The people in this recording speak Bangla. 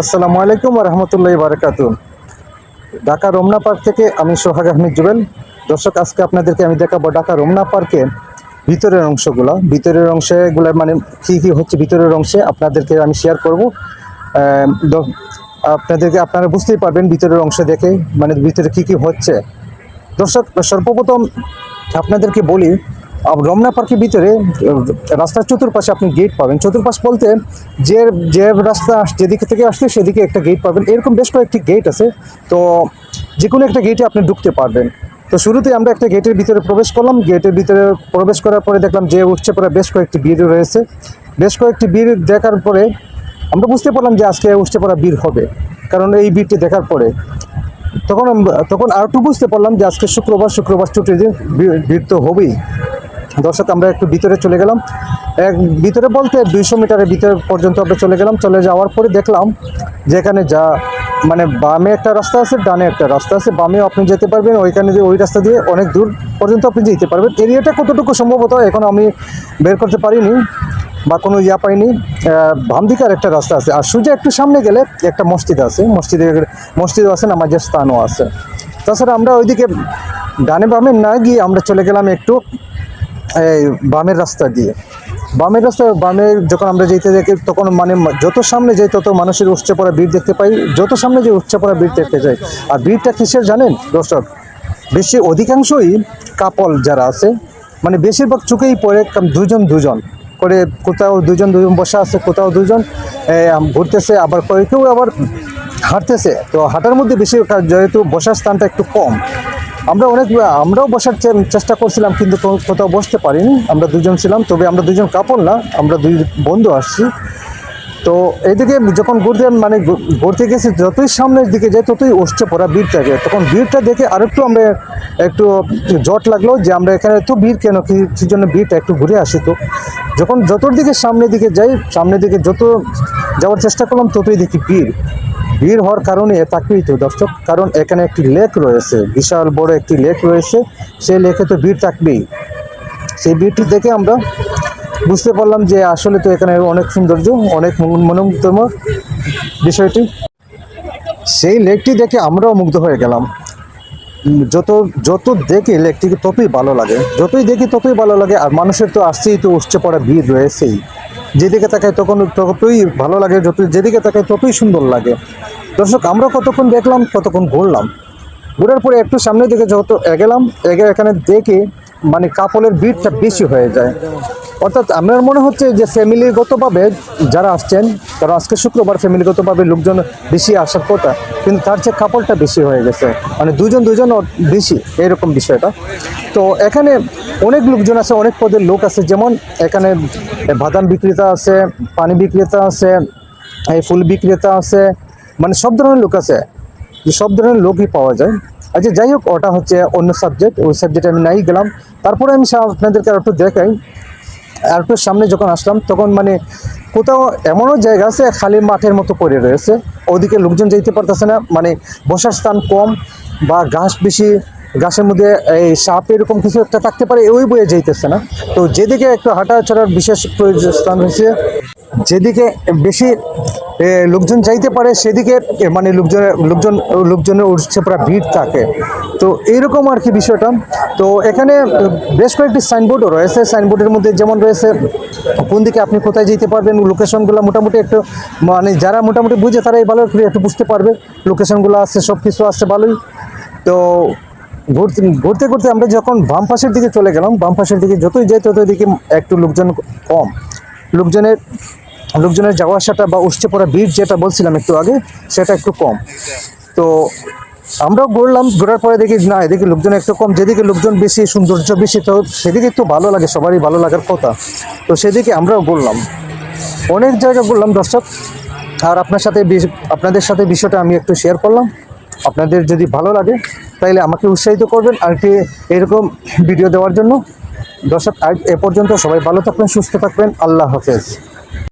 আসসালামু আলাইকুম রহমতুল্লাহ বারকাত ঢাকা রমনা পার্ক থেকে আমি সোহাগ আহমেদ জুবেল। দর্শক, আজকে আপনাদেরকে আমি দেখাবো ঢাকা রমনা পার্কে ভিতরের অংশগুলো। ভিতরের অংশগুলো মানে কী কী হচ্ছে ভিতরের অংশে আপনাদেরকে আমি শেয়ার করব। আপনাদেরকে আপনারা বুঝতেই পারবেন ভিতরের অংশ দেখে মানে ভিতরে কী কী হচ্ছে। দর্শক, সর্বপ্রথম আপনাদেরকে বলি রমনা পার্কের ভিতরে রাস্তার চতুর্পাশে আপনি গেট পাবেন। চতুর্পাশ বলতে যে যে রাস্তা যেদিকে থেকে আসছে সেদিকে একটা গেট পাবেন। এরকম বেশ কয়েকটি গেট আছে। তো যে কোনো একটা গেটে আপনি ঢুকতে পারবেন। তো শুরুতে আমরা একটা গেটের ভিতরে প্রবেশ করলাম। গেটের ভিতরে প্রবেশ করার পরে দেখলাম যে, উঠছে পরে বেশ কয়েকটি বীর রয়েছে। বেশ কয়েকটি বীর দেখার পরে আমরা বুঝতে পারলাম যে আজকে উঠছে পড়া বীর হবে। কারণ এই বীরটি দেখার পরে তখন তখন আর একটু বুঝতে পারলাম যে আজকে শুক্রবার শুক্রবার ছুটির দিন ভিড় তো হবেই। দর্শক আমরা একটু ভিতরে চলে গেলাম। এক ভিতরে বলতে দুইশো মিটারের ভিতরে পর্যন্ত আমরা চলে গেলাম। চলে যাওয়ার পরে দেখলাম যে এখানে যা মানে বামে একটা রাস্তা আছে ডানে একটা রাস্তা আছে। বামেও আপনি যেতে পারবেন ওইখানে দিয়ে ওই রাস্তা দিয়ে অনেক দূর পর্যন্ত আপনি যেতে পারবেন। এরিয়াটা কতটুকু সম্ভবত এখন আমি বের করতে পারিনি বা কোনো ইয়া পাইনি। আহ, বাম দিকে আর একটা রাস্তা আছে। আর সোজা একটু সামনে গেলে একটা মসজিদ আছে। মসজিদের মসজিদও আছে নামাজের স্থানও আছে। তাছাড়া আমরা ওইদিকে ডানে বামে না গিয়ে আমরা চলে গেলাম একটু এই বামের রাস্তা দিয়ে। বামের রাস্তা বামে যখন আমরা যেতে দেখি, তখন মানে যত সামনে যাই, তত মানুষের উঠছে পড়া ভিড় দেখতে পাই। যত সামনে যে উঠছে পড়া ভিড় দেখতে যাই। আর ভিড়টা কিসের জানেন, দর্শক? বেশি, অধিকাংশই কাপল যারা আছে মানে বেশিরভাগ চোখেই পড়ে দুজন দুজন। করে কোথাও দুজন দুজন বসা আছে, কোথাও দুজন ঘুরতেছে, আবার কেউ আবার হাঁটতেছে। তো হাঁটার মধ্যে বেশি যেহেতু বসার স্থানটা একটু কম। আমরা অনেক, আমরাও বসার চেষ্টা করছিলাম, কিন্তু কোথাও বসতে পারিনি। আমরা দুজন ছিলাম, তবে আমরা দুজন কাপড় না, আমরা দুই বন্ধু আসছি। তো এইদিকে যখন ঘুরতে মানে ঘুরতে গেছি, যতই সামনের দিকে যাই ততই উঠছে পড়া ভিড় থাকে। তখন ভিড়টা দেখে আরেকটু আমরা একটু জট লাগল যে আমরা এখানে এত ভিড় কেন? কি জন্য ভিড়টা একটু ঘুরে আসি তো? যখন যতর দিকে সামনের দিকে যাই, সামনের দিকে যত যাওয়ার চেষ্টা করলাম, ততই দেখি ভিড়। ভিড় হওয়ার কারণে তাকেই তো দর্শক, কারণ এখানে একটি লেক রয়েছে, বিশাল বড় একটি লেক রয়েছে, সেই লেকে তো ভিড় থাকবেই। সেই ভিড়টি দেখে আমরা বুঝতে পারলাম যে আসলে তো এখানে অনেক সৌন্দর্য, অনেক মন- মনোমুগ্ধময় বিষয়টি। সেই লেকটি দেখে আমরাও মুগ্ধ হয়ে গেলাম। যত যত দেখি লেকটিকে ততই ভালো লাগে। যতই দেখি ততই ভালো লাগে, আর মানুষের তো আসছেই তো উঠছে পড়া ভিড় রয়েছেই। যেদিকে তাকায় তখন ততই ভালো লাগে, যত, যেদিকে তাকায় ততই সুন্দর লাগে। দর্শক, আমরা কতক্ষণ দেখলাম কতক্ষণ ঘুরলাম। ঘুরার পরে একটু সামনের দিকে যত এগেলাম, এগে এখানে দেখে মানে কাপলের ভিড়টা বেশি হয়ে যায়। অর্থাৎ আমার মনে হচ্ছে যে ফ্যামিলিগতভাবে যারা আসছেন, তারা আজকে শুক্রবার ফ্যামিলিগতভাবে লোকজন বেশি আসার কথা, কিন্তু তার চেয়ে কাপড়টা বেশি হয়ে গেছে। মানে দুজন দুজন বেশি, এরকম বিষয়টা। তো এখানে অনেক লোকজন আছে, অনেক পদের লোক আছে। যেমন এখানে বাদাম বিক্রেতা আছে, পানি বিক্রেতা আছে ফুল বিক্রেতা আছে মানে সব ধরনের লোক আছে। সব ধরনের লোকই পাওয়া যায়। আচ্ছা যাই হোক, ওটা হচ্ছে অন্য সাবজেক্ট ওই সাবজেক্টে আমি নাই গেলাম। তারপরে আমি আপনাদেরকে আর একটু দেখাই। একটু সামনে যখন আসলাম, তখন মানে কোথাও এমনও জায়গা আছে, খালি মাঠের মতো পড়ে রয়েছে। ওদিকে লোকজন যেতে পারতেছে না মানে বসার স্থান কম বা ঘাস বেশি ঘাসের মধ্যে এই সাপ এরকম কিছু একটা থাকতে পারে ওই বয়ে যাইতেছে না। তো যেদিকে একটু হাঁটা চড়ার বিশেষ প্রয়োজন স্থান হয়েছে যেদিকে বেশি লোকজন যাইতে পারে, সেদিকে মানে লোকজনের, লোকজন, লোকজনের উঠছে প্রায় ভিড় থাকে। তো এইরকম আর কি বিষয়টা। তো এখানে বেশ কয়েকটি সাইনবোর্ডও রয়েছে। সাইনবোর্ডের মধ্যে যেমন রয়েছে, কোন দিকে আপনি কোথায় যেতে পারবেন, লোকেশনগুলো মোটামুটি একটু মানে যারা মোটামুটি বুঝে তারাই ভালো করে একটু বুঝতে পারবে। লোকেশনগুলো আছে সব কিছু আছে ভালোই। তো ঘুরতে ঘুরতে ঘুরতে আমরা যখন বাম পাশের দিকে চলে গেলাম, বাম পাশের দিকে যতই যাই ততই দিকে একটু লোকজন কম। লোকজনের লোকজনের যাওয়া আসাটা বা উঠছে পড়া ভিড় যেটা বলছিলাম একটু আগে, সেটা একটু কম। তো আমরাও ঘুরলাম, ঘোরার পরে দেখি, না, এদিকে লোকজন একটু কম, যেদিকে লোকজন বেশি, সৌন্দর্য বেশি, তো সেদিকে একটু ভালো লাগে, সবারই ভালো লাগার কথা। তো সেদিকে আমরাও ঘুরলাম। অনেক জায়গা ঘুরলাম, দর্শক। আর আপনার সাথে আপনাদের সাথে বিষয়টা আমি একটু শেয়ার করলাম। আপনাদের যদি ভালো লাগে, তাইলে আমাকে উৎসাহিত করবেন আর কি এরকম ভিডিও দেওয়ার জন্য। দর্শক এ পর্যন্ত সবাই ভালো থাকবেন, সুস্থ থাকবেন। আল্লাহ হাফেজ।